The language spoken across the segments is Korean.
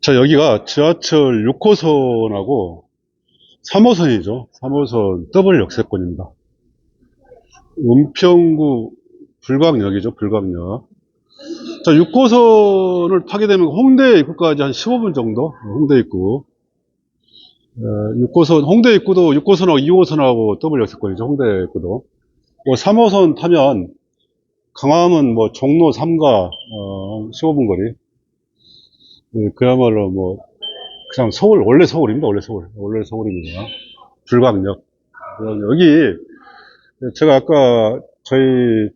자, 여기가 지하철 6호선하고 3호선이죠. 3호선 더블 역세권입니다. 은평구 불광역이죠. 불광역. 자, 6호선을 타게 되면 홍대 입구까지 한 15분 정도. 어, 홍대 입구. 어, 6호선, 홍대 입구도 6호선하고 2호선하고 더블 역세권이죠. 홍대 입구도. 뭐 3호선 타면 강화문 뭐 종로 3가 어, 15분 거리. 네, 그야말로 뭐 그냥 서울 원래 서울입니다. 원래 서울. 원래 서울입니다. 불광역. 어, 여기 제가 아까 저희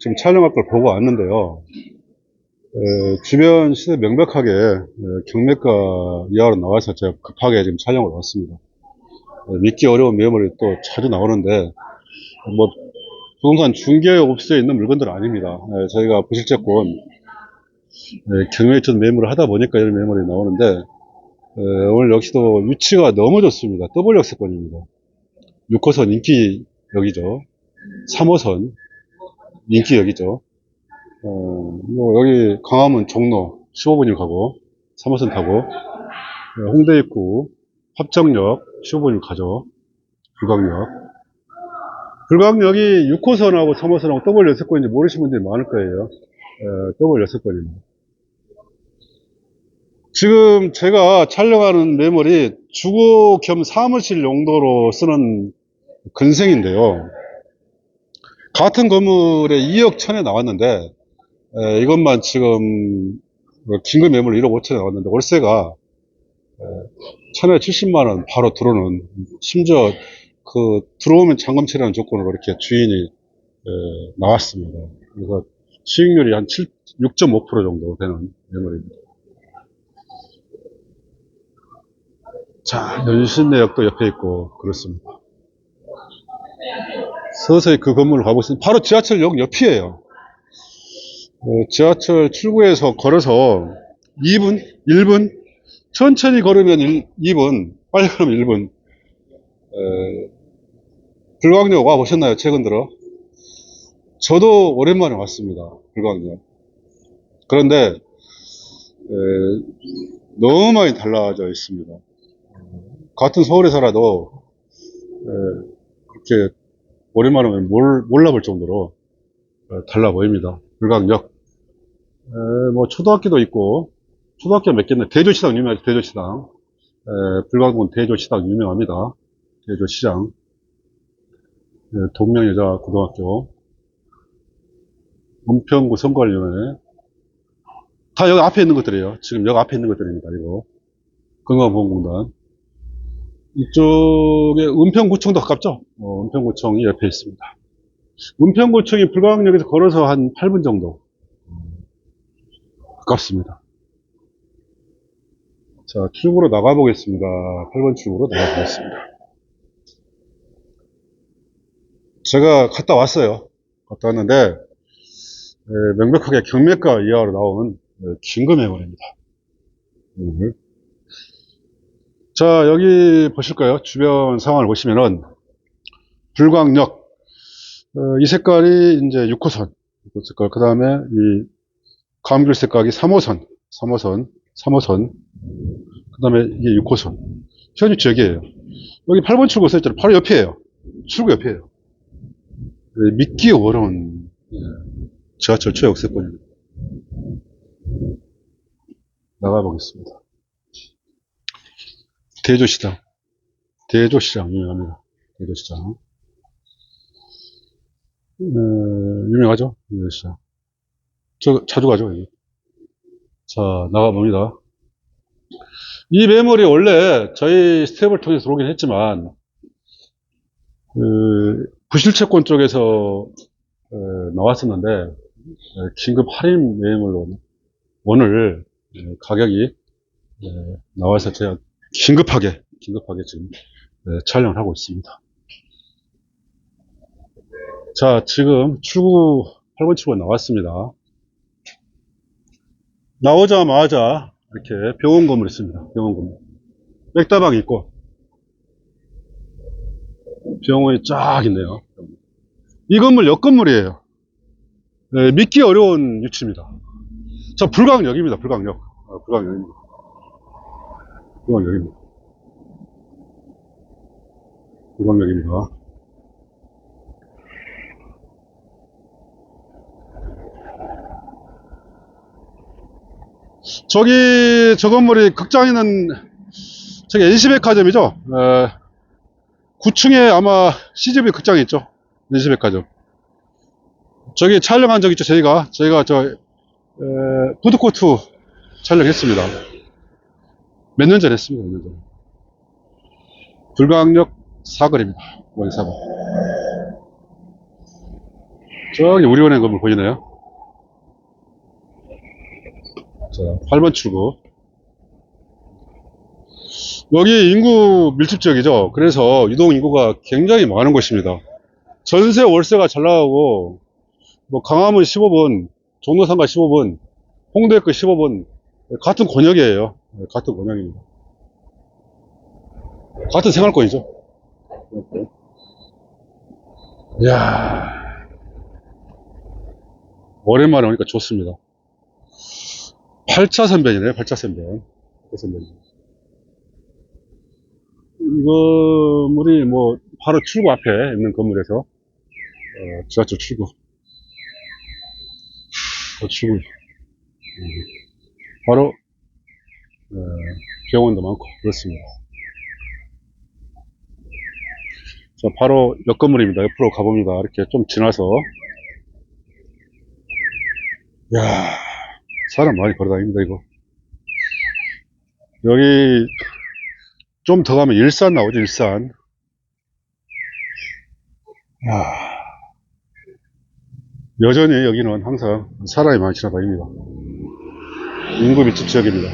지금 촬영할 걸 보고 왔는데요. 에, 주변 시대 명백하게 에, 경매가 이하로 나와서 제가 급하게 지금 촬영을 왔습니다. 에, 믿기 어려운 매물이 또 자주 나오는데 뭐 부동산 중개업소에 있는 물건들은 아닙니다. 에, 저희가 부실채권 에, 경매처럼 매물을 하다 보니까 이런 매물이 나오는데 에, 오늘 역시도 위치가 너무 좋습니다. 더블 역세권입니다. 6호선 인기역이죠. 3호선 인기역이죠. 어, 뭐 여기 강화문 종로 15분이면 가고 3호선 타고 어, 홍대 입구 합정역 15분이면 가죠. 불광역. 불광역이 6호선하고 3호선하고 더블 여섯권인지 모르시는 분들이 많을 거예요. 어, 더블 여섯권입니다. 지금 제가 촬영하는 매물이 주거 겸 사무실 용도로 쓰는 근생인데요. 같은 건물에 2억 천에 나왔는데 에, 이것만 지금 뭐 긴급 매물 1억 5천에 나왔는데 월세가 에, 천에 70만 원 바로 들어오는 심지어 그 들어오면 잔금치라는 조건으로 이렇게 주인이 에, 나왔습니다. 그래서 수익률이 한 7, 6.5% 정도 되는 매물입니다. 자, 연신내역도 옆에 있고 그렇습니다. 서서히 그 건물을 가고 있습니다. 바로 지하철역 옆이에요. 어, 지하철 출구에서 걸어서 2분, 1분, 천천히 걸으면 1, 2분, 빨리 걸으면 1분. 에, 불광역 와 보셨나요? 최근 들어? 저도 오랜만에 왔습니다. 불광역. 그런데 에, 너무 많이 달라져 있습니다. 같은 서울에 살아도 에, 그렇게 오랜만에 몰, 몰라볼 정도로 어, 달라 보입니다. 불광역. 에, 뭐 초등학교도 있고 초등학교 몇 개는 대조시당 유명하죠. 대조시당. 에, 불광군 대조시당 유명합니다. 대조시장. 에, 동명여자 고등학교. 은평구 선거위원회. 다 여기 앞에 있는 것들이에요. 지금 여기 앞에 있는 것들입니다. 이거. 건강보험공단. 이쪽에 은평구청도 가깝죠? 어, 은평구청이 옆에 있습니다. 은평구청이 불광역에서 걸어서 한 8분 정도. 가깝습니다. 자, 출구로 나가 보겠습니다. 8번 출구로 나가 보겠습니다. 제가 갔다 왔어요. 갔다 왔는데, 에, 명백하게 경매가 이하로 나온 에, 긴급 매물입니다. 음. 자, 여기 보실까요? 주변 상황을 보시면은, 불광역, 어, 이 색깔이 이제 6호선, 6호 색깔, 그 다음에 이 감귤 색깔이 3호선, 3호선, 3호선, 그 다음에 이게 6호선. 현위 지역이에요. 여기 8번 출구 써있잖아요. 바로 옆이에요. 출구 옆이에요. 예, 믿기 어려운 예, 지하철 최역세권입니다. 나가보겠습니다. 대조시장. 대조시장 유명합니다. 대조시장. 어, 유명하죠? 대조시장. 저 자주 가죠, 여기. 자, 나가봅니다. 이 매물이 원래 저희 스텝을 통해서 들어오긴 했지만, 그, 부실채권 쪽에서 어, 나왔었는데, 어, 긴급 할인 매물로 오늘 어, 가격이 어, 나와서 제가 긴급하게, 긴급하게 지금 어, 촬영을 하고 있습니다. 자, 지금 출구, 8번 출구가 나왔습니다. 나오자마자 이렇게 병원 건물 있습니다. 병원 건물. 백다방이 있고, 병원이 쫙 있네요. 이 건물 옆 건물이에요. 네, 믿기 어려운 위치입니다. 저 불광역입니다. 불광역. 아, 불광역입니다. 불광역입니다. 불광역입니다. 저기 저 건물이 극장 있는 저기 NC백화점이죠. 에, 9층에 아마 CGV 극장이 있죠. NC백화점. 저기 촬영한 적 있죠. 저희가 저희가 저 에, 푸드코트 촬영했습니다. 몇 년 전에 했습니다. 몇 년 전에. 불광역 사거리입니다. 원사거. 저기 우리은행 건물 보이네요. 자, 8번 출구. 여기 인구 밀집 지역이죠. 그래서 유동 인구가 굉장히 많은 곳입니다. 전세 월세가 잘 나가고, 뭐 강화문 15분, 종로상가 15분, 홍대역 15분, 같은 권역이에요. 네, 같은 권역입니다. 같은 생활권이죠. 이야. 오랜만에 오니까 좋습니다. 8차 선변이네요, 8차 선변. 8차 선변. 이 건물이 뭐, 바로 출구 앞에 있는 건물에서, 어, 지하철 출구. 그 출구. 음, 바로, 어, 병원도 많고, 그렇습니다. 자, 바로 옆 건물입니다. 옆으로 가봅니다. 이렇게 좀 지나서. 야 사람 많이 걸어다닙니다, 이거. 여기, 좀 더 가면 일산 나오죠, 일산. 야 여전히 여기는 항상 사람이 많이 지나다닙니다. 인구 밀집 지역입니다.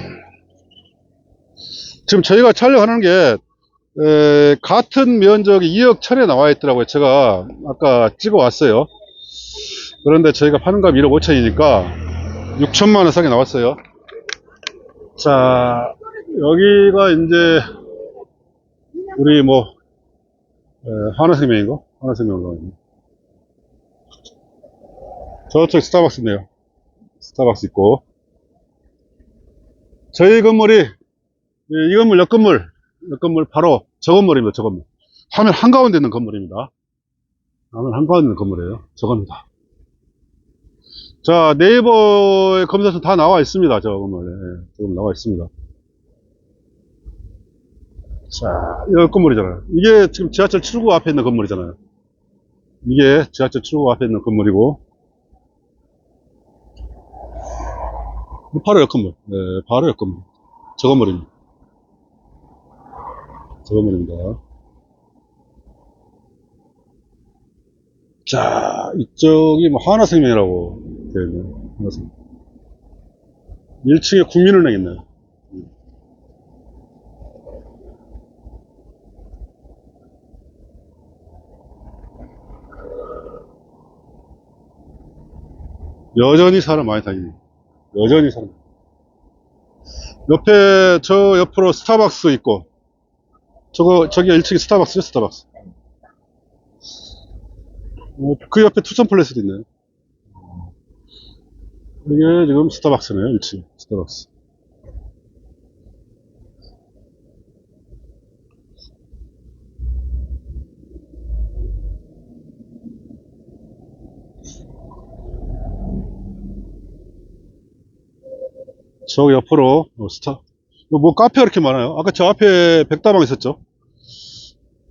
지금 저희가 촬영하는 게, 에, 같은 면적이 2억 천에 나와 있더라고요. 제가 아까 찍어 왔어요. 그런데 저희가 파는 값 1억 5천이니까 6천만 원 상에 나왔어요. 자, 여기가 이제 우리 뭐 에, 하나생명인가? 하나생명 올라가네. 저쪽 스타벅스네요. 스타벅스 있고. 저희 건물이 예, 이 건물 옆 건물 옆 건물 바로 저 건물입니다. 저 건물. 화면 한가운데 있는 건물입니다. 화면 한가운데 있는 건물이에요. 저겁니다. 자, 네이버에 검사서 다 나와 있습니다. 저 건물. 예, 지금 나와 있습니다. 자, 이 건물이잖아요. 이게 지금 지하철 출구 앞에 있는 건물이잖아요. 이게 지하철 출구 앞에 있는 건물이고, 바로 옆 건물. 네, 바로 옆 건물. 저 건물입니다. 저 건물입니다. 자, 이쪽이 뭐 하나생명이라고 되어 있네요. 하나생명. 1층에 국민은행 있네요. 여전히 사람 많이 다니네요. 여전히 사람. 옆에 저 옆으로 스타벅스 있고 저거 저기 1층에 스타벅스죠 스타벅스. 어, 그 옆에 투천 플레이스도 있네요. 이게 지금 스타벅스네요 1층 스타벅스. 저 옆으로 어, 스타. 뭐 카페 이렇게 많아요. 아까 저 앞에 백다방 있었죠?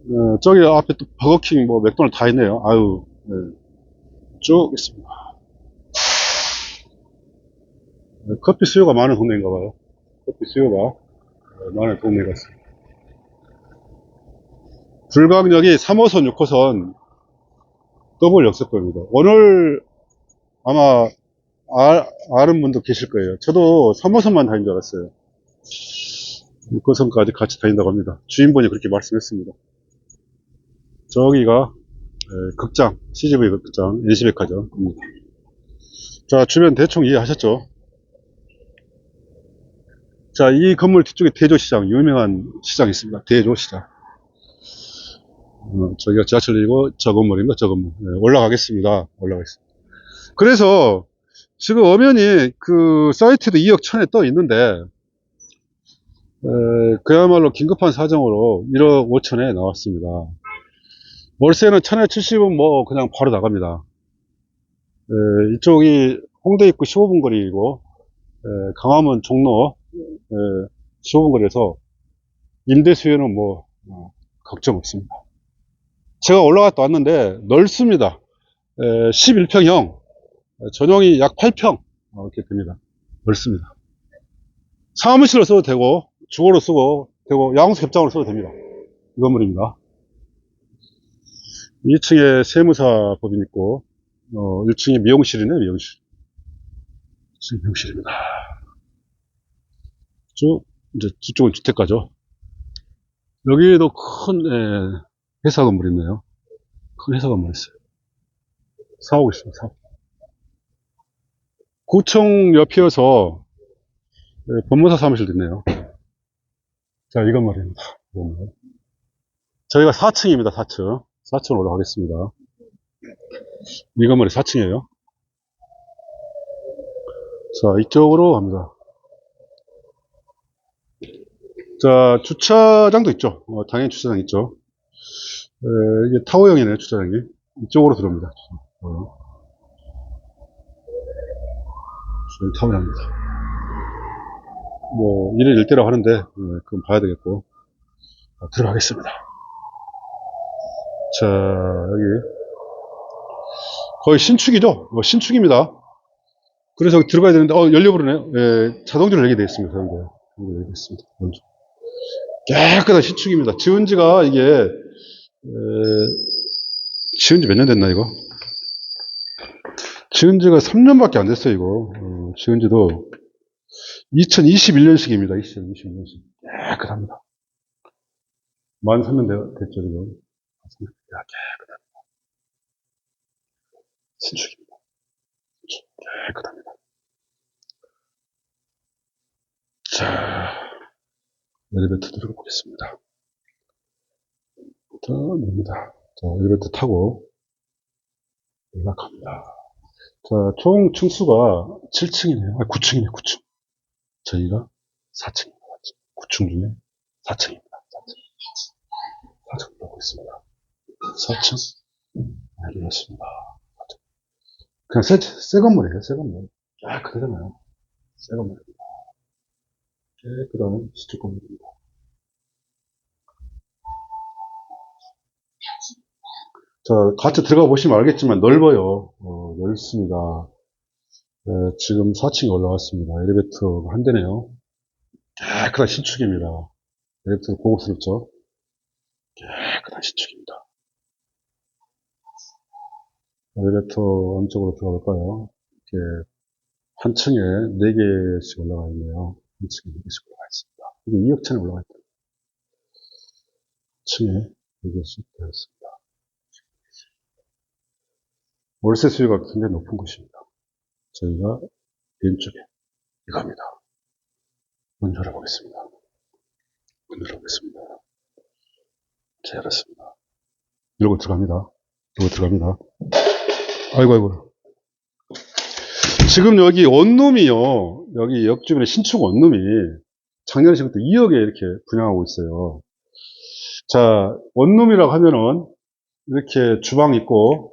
어, 저기 앞에 또 버거킹 뭐 맥도날드 다 있네요. 아유 네. 쭉 있습니다. 네, 커피 수요가 많은 동네인가 봐요. 커피 수요가 네, 많은 동네 같습니다. 불광역이 3호선 6호선 더블 역세권입니다. 오늘 아마 아, 아는 분도 계실 거예요. 저도 3호선만 다닌 줄 알았어요. 6호선까지 같이 다닌다고 합니다. 주인분이 그렇게 말씀했습니다. 저기가 에, 극장, CGV 극장, NC백화점입니다. 자, 주변 대충 이해하셨죠? 자, 이 건물 뒤쪽에 대조시장, 유명한 시장이 있습니다. 대조시장. 어, 저기가 지하철이고 저 건물입니다. 저 건물. 네, 올라가겠습니다. 올라가겠습니다. 그래서 지금 엄연히 그 사이트도 2억 천에 떠 있는데, 에, 그야말로 긴급한 사정으로 1억 5천에 나왔습니다. 월세는 1070은 뭐 그냥 바로 나갑니다. 에, 이쪽이 홍대 입구 15분 거리이고, 에, 강화문 종로 에, 15분 거리에서 임대 수요는 뭐 어, 걱정 없습니다. 제가 올라갔다 왔는데 넓습니다. 에, 11평형 전용이 약 8평 어, 이렇게 됩니다. 넓습니다. 사무실로 써도 되고 주거로 쓰고 되고 양수 겹장으로 써도 됩니다. 이 건물입니다. 2층에 세무사 법인 있고 어, 1층에 미용실이네 미용실. 1층 미용실입니다. 쭉 이제 뒤쪽은 주택가죠. 여기에도 큰 예, 회사 건물 있네요. 큰 회사 건물 있어요. 사옥 있습니다. 사옥. 구청 옆이어서 예, 법무사 사무실도 있네요. 자, 이 건물입니다. 이 건물. 저희가 4층입니다. 4층. 4층 올라가겠습니다. 이 건물이 4층이에요. 자, 이쪽으로 갑니다. 자, 주차장도 있죠. 어, 당연히 주차장 있죠. 에, 이게 타워형이네요, 주차장이. 이쪽으로 들어옵니다. 어. 타워형입니다. 뭐, 일일 일대라고 하는데, 예, 그건 봐야 되겠고. 자, 들어가겠습니다. 자, 여기. 거의 신축이죠? 어, 신축입니다. 그래서 들어가야 되는데, 어, 열려버리네요. 예, 자동으로 열게 되어 있습니다. 열게 되어 있습니다. 먼저. 깨끗한 신축입니다. 지은 지가 이게, 에, 지은 지 몇 년 됐나, 이거? 지은 지가 3년밖에 안 됐어요, 이거. 어, 지은 지도 2021년식입니다. 2021년식. 깨끗합니다. 만 3년 됐죠, 지금. 야, 깨끗합니다. 신축입니다. 신축. 깨끗합니다. 자, 엘리베이터 들어보겠습니다. 자, 냅니다. 자, 엘리베이터 타고 올라갑니다. 자, 총 층수가 7층이네요. 아, 9층이네요, 9층. 저희가 4층입니다. 9층 중에 4층입니다. 4층. 4층 올라오고 있습니다. 4층. 알겠습니다. 그냥 새, 새 건물이에요, 새 건물. 아, 그러잖아요. 새 건물입니다. 깨끗한 시축 건물입니다. 자, 같이 들어가 보시면 알겠지만 넓어요. 어, 넓습니다. 네, 지금 4층에 올라왔습니다. 엘리베이터가 한 대네요. 깨끗한 신축입니다. 엘리베이터 고급스럽죠? 깨끗한 신축입니다. 엘리베이터 안쪽으로 들어가 볼까요? 이렇게 한 층에 4개씩 올라가 있네요. 한 층에 4개씩 올라가 있습니다. 이게 2억천에 올라가 있다. 층에 4개씩 되어 있습니다. 월세 수요가 굉장히 높은 곳입니다. 저희가 왼쪽에 이겁니다. 문 열어보겠습니다. 문 열어보겠습니다. 자, 열었습니다. 이러고 들어갑니다. 이러고 들어갑니다. 아이고, 아이고. 지금 여기 원룸이요. 여기 역 주변에 신축 원룸이 작년 시부터 2억에 이렇게 분양하고 있어요. 자, 원룸이라고 하면은 이렇게 주방 있고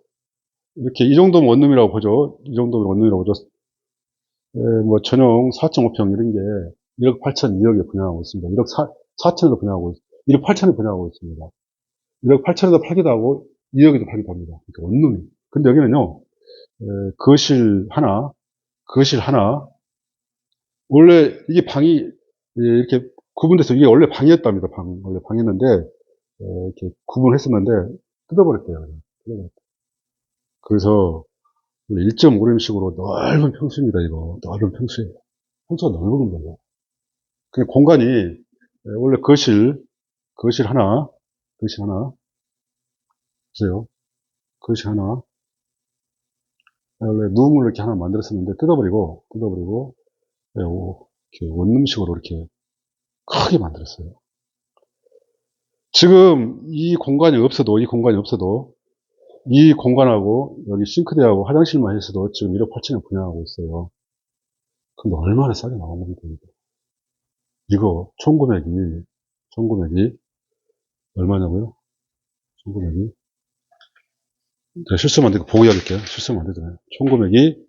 이렇게 이 정도면 원룸이라고 보죠. 이 정도면 원룸이라고 보죠. 에, 뭐 전용 4.5평 이런 게 1억 8천, 2억에 분양하고 있습니다. 1억 4, 4천에도 분양하고, 1억 8천에 분양하고 있습니다. 1억 8천에도 팔기도 하고 2억에도 팔기도 합니다. 그러니까 원룸이. 근데 여기는요, 에, 거실 하나, 거실 하나, 원래 이게 방이 예, 이렇게 구분돼서 이게 원래 방이었답니다. 방, 원래 방이었는데, 에, 이렇게 구분했었는데, 뜯어버렸대요. 뜯어버렸대요. 그래서 1.5렘식으로 넓은 평수입니다. 이거 넓은 평수예요. 평수가 넓은 거예요. 그냥 공간이 예, 원래 거실 거실 하나 거실 하나 보세요. 거실 하나 원래 누움을 이렇게 하나 만들었었는데 뜯어버리고 뜯어버리고 예, 오, 이렇게 원룸식으로 이렇게 크게 만들었어요. 지금 이 공간이 없어도 이 공간이 없어도 이 공간하고 여기 싱크대하고 화장실만 해서도 지금 1억 8천에 분양하고 있어요. 근데 얼마나 싸게 나온 겁니까, 이거? 이거, 총 금액이, 총 금액이 얼마냐고요? 총 금액이 제가 실수만 안 되고 보고 이야기할게요. 실수만 안 되잖아요. 총 금액이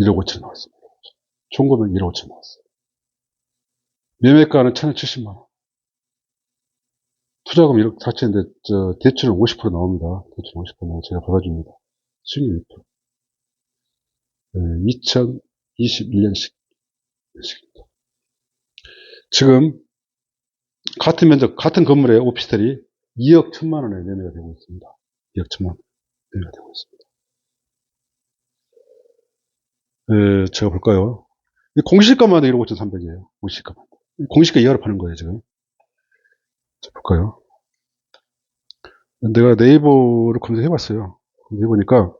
1억 5천 나왔습니다. 총 금액 1억 5천 나왔어요. 매매가는 1,070만 원. 투자금 1억 4천인데, 저, 대출은 50% 나옵니다. 대출 50% 나와 제가 받아줍니다. 수익률 6%. 네, 2021년식, 년식입니다. 지금, 같은 면적, 같은 건물의 오피스텔이 2억 1천만 원에 매매가 되고 있습니다. 2억 1천만 원 매매가 되고 있습니다. 에, 제가 볼까요? 이 공시가만 해도 1억 5,300이에요. 공시가만. 공시가 이하로 파는 거예요, 지금. 자, 볼까요? 내가 네이버를 검색해봤어요. 검색해보니까,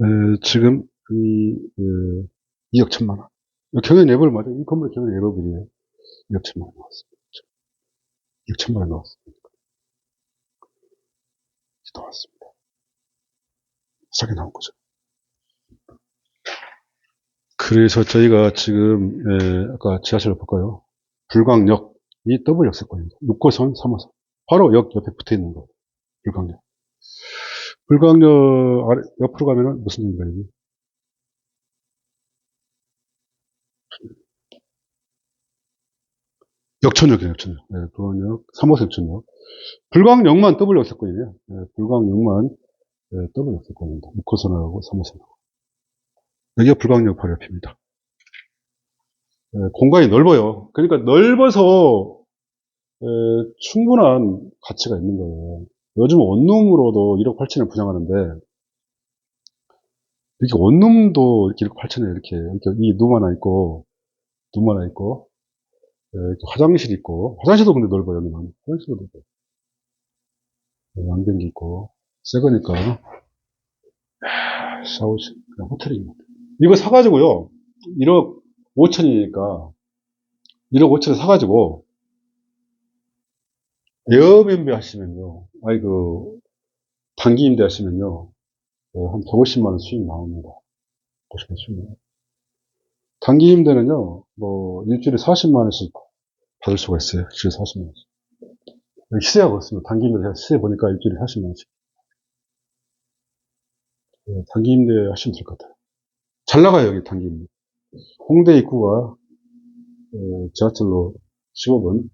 에, 지금, 이, 에, 2억 1천만 원. 경연 예보를 맞아. 이 건물 경연 예보비에 2억 1천만 원 나왔습니다. 2억 1천만 원 나왔습니다. 나왔습니다. 싸게 나온 거죠. 그래서 저희가 지금, 에, 아까 지하철을 볼까요? 불광역 이 더블 역세권입니다. 6호선, 3호선. 바로 역 옆에 붙어 있는 거. 불광역. 불광역 아래, 옆으로 가면은 무슨 일인가요, 여기? 역천역이에요, 역천역. 네, 불광역, 3호선 역천역. 불광역만 더블 역세권이에요. 네, 불광역만 네, 더블 역세권입니다. 6호선하고 3호선하고. 여기가 불광역 바로 옆입니다. 네, 공간이 넓어요. 그러니까 넓어서 에, 충분한 가치가 있는 거예요. 요즘 원룸으로도 1억 8천에 분양하는데 이렇게 원룸도 이렇게 1억 8천에 이렇게, 이렇게 이룸 하나 있고 룸 하나 있고 에, 이렇게 화장실 있고 화장실도 근데 넓어요. 여기는 화장실도 넓어요. 네, 양변기 있고 새 거니까 야, 샤워실 그냥 호텔입니다. 이거 사가지고요 1억 5천이니까 1억 5천에 사가지고 에어비앤비 하시면요. 아이 그 단기 임대 하시면요. 어, 한 150만원 수익 나옵니다. 150만원 수익 단기 임대는요 뭐 일주일에 40만원씩 받을 수가 있어요. 일주일에 40만원씩. 시세가 그렇습니다. 단기 임대 시세 보니까 일주일에 40만원씩. 어, 단기 임대 하시면 될 것 같아요. 잘 나가요 여기 단기 임대. 홍대 입구가 어, 지하철로 15분,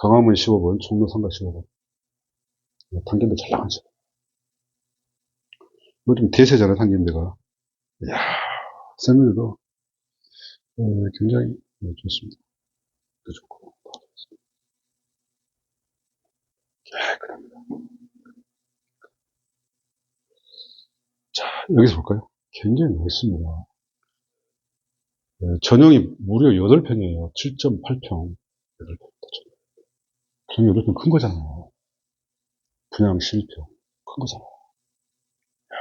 강화문 15분, 종로 3가 15분. 단계인데 잘 나가죠. 요즘 대세잖아, 단계인데가. 이야, 세면대도 어, 굉장히 네, 좋습니다. 그 좋고. 깨끗합니다. 자, 여기서 볼까요? 굉장히 넓습니다. 네, 전용이 무려 8평이에요. 7.8평. 8평. 전용 8평 큰 거잖아요. 분양 12평. 큰 거잖아요. 이야,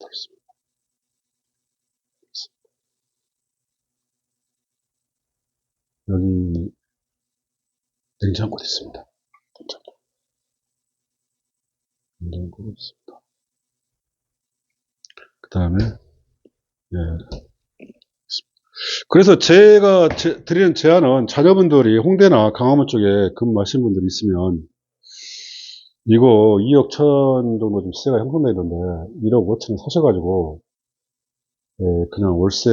넓습니다. 여기 냉장고도 있습니다. 냉장고. 냉장고도 있습니다. 그 다음에, 예. 그래서 제가 제- 드리는 제안은 자녀분들이 홍대나 강화문 쪽에 근무하신 분들이 있으면 이거 2억 천 정도 좀 시세가 형성되던데 1억 5천에 사셔가지고 예, 그냥 월세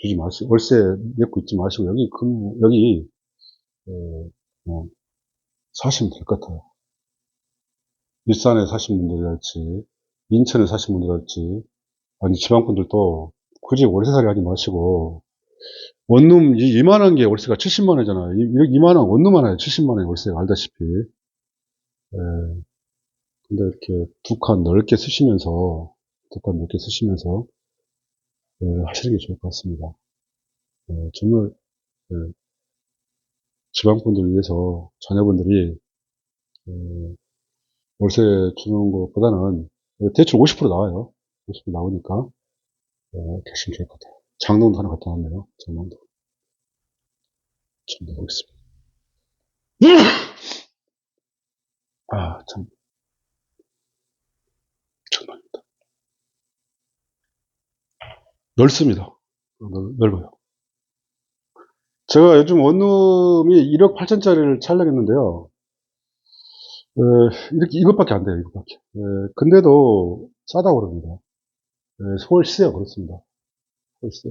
주지 마시고 월세 맺고 있지 마시고 여기 근무 여기 예, 그냥 사시면 될 것 같아요. 일산에 사신 분들이랄지 인천에 사신 분들이랄지 아니 지방분들도 굳이 월세살이 하지 마시고 원룸 이 이만한 게 월세가 70만 원이잖아요. 이만한 원룸 하나에 70만 원의 월세가 알다시피. 예. 근데 이렇게 두 칸 넓게 쓰시면서 두 칸 넓게 쓰시면서 예, 하시는 게 좋을 것 같습니다. 예, 정말 예, 지방분들 위해서 자녀분들이 예, 월세 주는 것보다는 대출 50% 나와요. 50% 나오니까 예, 계시면 좋을 것 같아요. 장롱도 하나 갖다 놨네요. 장롱도. 좀 보겠습니다. 아, 참. 정말입니다. 넓습니다. 넓, 넓어요. 제가 요즘 원룸이 1억 8천짜리를 촬영했는데요. 에, 이렇게, 이것밖에 안 돼요, 이것밖에. 에, 근데도 싸다고 그럽니다. 에, 서울시세가 그렇습니다. 서울시세.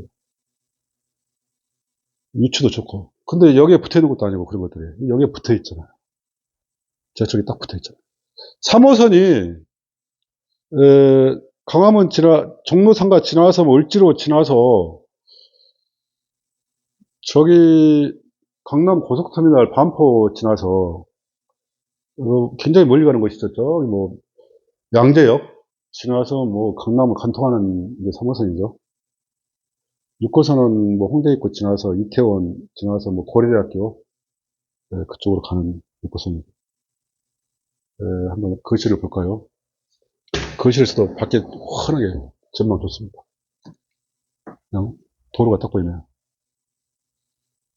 위치도 좋고. 근데 여기에 붙어 있는 것도 아니고 그런 것들이. 여기에 붙어 있잖아요. 지하철이 딱 붙어 있잖아요. 3호선이, 에, 강화문 지나, 종로상가 지나서, 뭐 을지로 지나서, 저기, 강남 고속터미널 반포 지나서, 어, 굉장히 멀리 가는 곳이 있었죠. 뭐, 양재역 지나서 뭐, 강남을 관통하는 이제 3호선이죠. 6호선은 뭐, 홍대 입구 지나서 이태원 지나서 뭐, 고려대학교, 네, 그쪽으로 가는 6호선입니다. 네, 한번 거실을 볼까요? 거실에서도 밖에 환하게 전망 좋습니다. 그냥 도로가 딱 보이네요.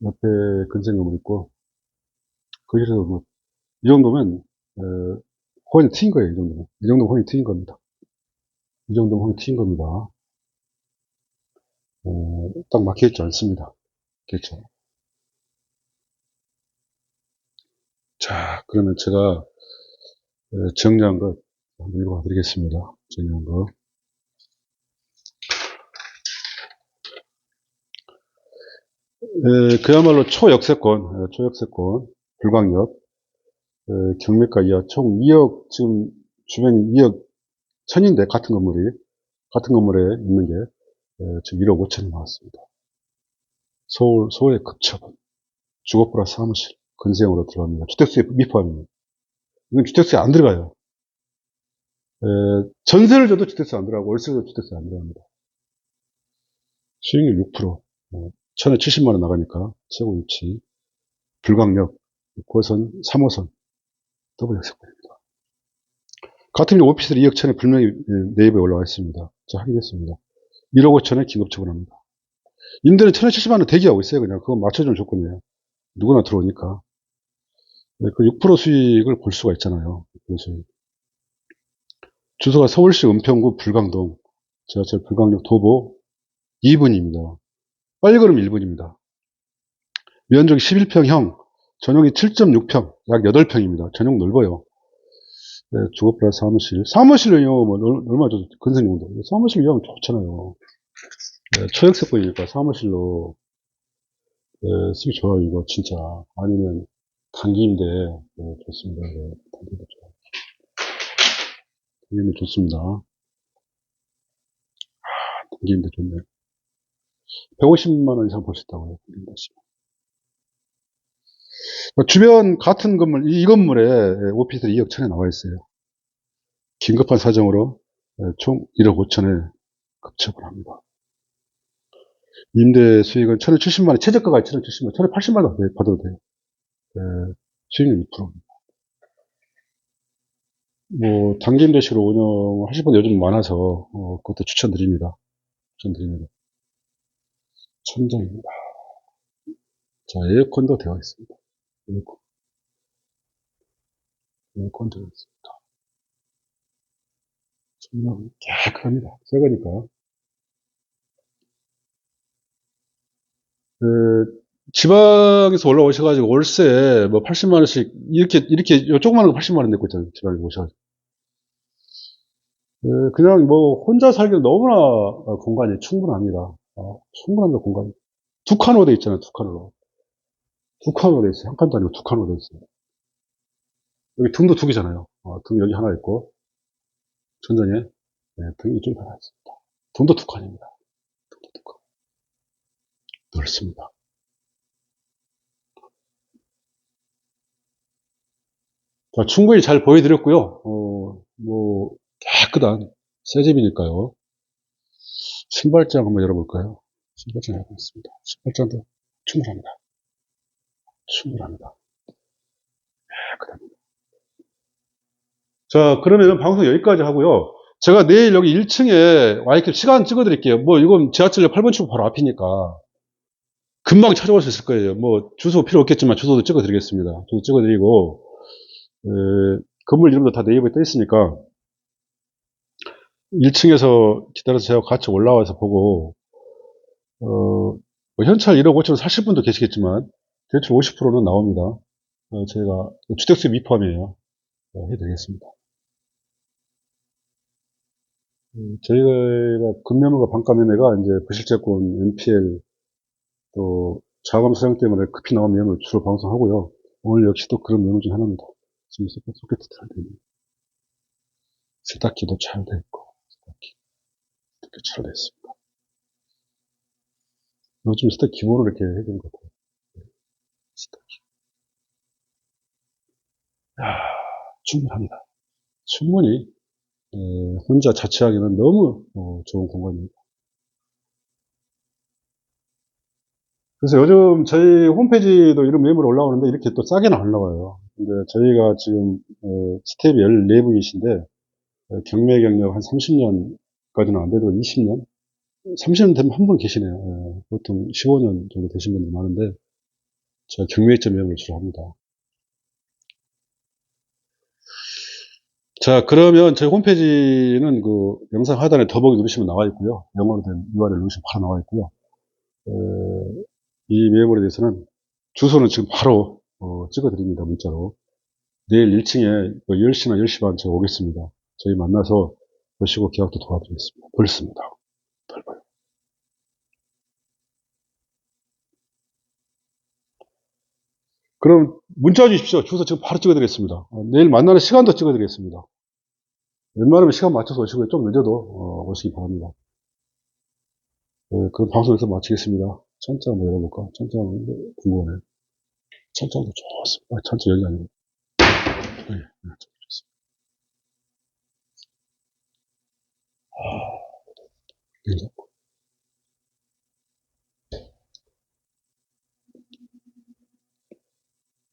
옆에 근생 건물 있고, 거실에서 뭐, 이 정도면, 어, 혼이 트인 거예요, 이 정도면. 이 정도면 혼이 트인 겁니다. 이 정도면 혼이 트인 겁니다. 어, 딱 막혀있지 않습니다. 그렇죠. 자, 그러면 제가 어, 정리한 것 한번 읽어 드리겠습니다. 정리한 거. 에, 그야말로 초역세권, 에, 초역세권, 불광역, 에, 경매가 이하 총 2억, 지금 주변이 2억 천인데, 같은 건물이, 같은 건물에 있는 게, 에, 지금 1억 5천이 나왔습니다. 서울, 서울의 급처분, 주거 플러스 사무실, 건세형으로 들어갑니다. 주택수에 미포함입니다. 이건 주택수에 안 들어가요. 에, 전세를 줘도 주택수 안 들어가고, 월세를 줘도 주택수 안 들어갑니다. 수익률 6%. 어, 천에 70만원 나가니까, 최고 위치. 불광역, 9호선, 3호선, 더블 역세권입니다. 같은 경우 오피스텔 2억 천에 분명히 예, 네이버에 올라와 있습니다. 자, 확인했습니다. 1억 5천에 긴급 처분합니다. 임대는 천에 70만 원 대기하고 있어요, 그냥. 그거 맞춰주는 조건이에요. 누구나 들어오니까. 네, 그6% 수익을 볼 수가 있잖아요. 6% 수익. 주소가 서울시 은평구 불광동, 지하철 불광역 도보 2분입니다. 빨리 걸으면 1분입니다. 면적이 11평형, 전용이 7.6평, 약 8평입니다. 전용 넓어요. 네, 주거 플러스 사무실. 사무실을 이용하면 얼- 얼마 죠 근생용도. 사무실 이용하면 좋잖아요. 네, 초역세권이니까 사무실로 네, 쓰기 좋아요, 이거 진짜. 아니면 단기임대 네, 좋습니다. 네, 단기임대 좋아요. 단기임대 좋습니다. 아, 단기임대 좋네. 150만 원 이상 벌 수 있다고요. 단기임대 하시면. 주변 같은 건물, 이, 이 건물에 예, 오피스텔 2억 천에 나와 있어요. 긴급한 사정으로 예, 총 1억 5천에 급처분 합니다. 임대 수익은 천에 70만 원, 최저가가 천에 70만원, 천에 80만 원 받아도 돼요. 예, 수익률 2%입니다. 뭐, 단기 임대식으로 운영하실 분 요즘 많아서, 어, 그것도 추천드립니다. 추천드립니다. 천장입니다. 자, 에어컨도 되어 있습니다. 되어 있습니다. 천장은 깨끗합니다. 새 거니까. 그, 지방에서 올라오셔가지고 월세 뭐 80만원씩, 이렇게, 이렇게, 요 조그마한 거 80만원 냈고 있잖아요. 지방에 오셔가지고. 그, 그냥 뭐, 혼자 살기는 너무나 어, 공간이 충분합니다. 어, 충분합니다, 공간이. 두 칸으로 돼 있잖아요, 두 칸으로. 두 칸으로 돼 있어요. 한 칸도 아니고 두 칸으로 돼 있어요. 여기 등도 두 개잖아요. 어, 등 여기 하나 있고, 천장에, 네, 등이 이쪽에 하나 있습니다. 등도 두 칸입니다. 등도 두 칸. 넓습니다. 자, 충분히 잘 보여드렸고요. 어, 뭐, 깨끗한 새 집이니까요. 신발장 한번 열어볼까요? 신발장 열어보겠습니다. 신발장도 충분합니다. 충분합니다. 깨끗합니다. 자, 그러면 방송 여기까지 하고요. 제가 내일 여기 1층에 와이클 시간 찍어 드릴게요. 뭐, 이건 지하철역 8번 출구 바로 앞이니까. 금방 찾아올 수 있을 거예요. 뭐, 주소 필요 없겠지만 주소도 찍어 드리겠습니다. 주소 찍어 드리고, 에, 건물 이름도 다 네이버에 떠 있으니까 1층에서 기다려서 제가 같이 올라와서 보고 어, 뭐 현찰 1억 5천원 사실 분도 계시겠지만 대출 50%는 나옵니다. 어, 저희가 주택수입 미포함이에요. 어, 해드리겠습니다. 음, 저희가 금매물과 반가매매가 이제 부실채권, NPL, 또 자금 사용 때문에 급히 나온 내용을 주로 방송하고요. 오늘 역시 또 그런 내용 중 하나입니다. 지금 소개트 잘 되네. 세탁기도 잘돼 있고, 세탁기. 이렇게 잘돼 있습니다. 요즘 세탁 기본으로 이렇게 되는 것 같아요. 세탁기. 야, 충분합니다. 충분히 에, 혼자 자취하기는 너무 어, 좋은 공간입니다. 그래서 요즘 저희 홈페이지도 이런 매물 올라오는데 이렇게 또 싸게는 안 나와요. 근데 저희가 지금 어, 스텝이 14분이신데 어, 경매 경력 한 30년까지는 안 돼도 20년? 30년 되면 한 분 계시네요. 예, 보통 15년 정도 되신 분들 많은데 제가 경매점 매물을 주로 합니다. 자, 그러면 저희 홈페이지는 그 영상 하단에 더보기 누르시면 나와 있고요. 영어로 된 URL 누르시면 바로 나와 있고요. 어, 이 매물에 대해서는 주소는 지금 바로 어, 찍어드립니다. 문자로. 내일 1층에 10시나 10시 반 제가 오겠습니다. 저희 만나서 보시고 계약도 도와드리겠습니다. 벌습니다. 넓어요. 그럼 문자 주십시오. 주소 지금 바로 찍어드리겠습니다. 어, 내일 만나는 시간도 찍어드리겠습니다. 웬만하면 시간 맞춰서 오시고요. 좀 늦어도 어, 오시기 바랍니다. 네, 그럼 방송 여기서 마치겠습니다. 천장 한번 열어볼까? 천장 궁금하네. 천장도 좋습니다. 아, 천장 여기 아니고. 네, 네, 좋습니다. 아, 괜찮고.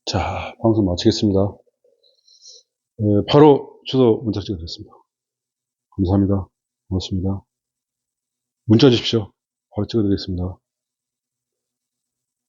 자, 방송 마치겠습니다. 네, 바로 주소 문자 찍어드렸습니다. 감사합니다. 고맙습니다. 문자 주십시오. 바로 찍어드리겠습니다.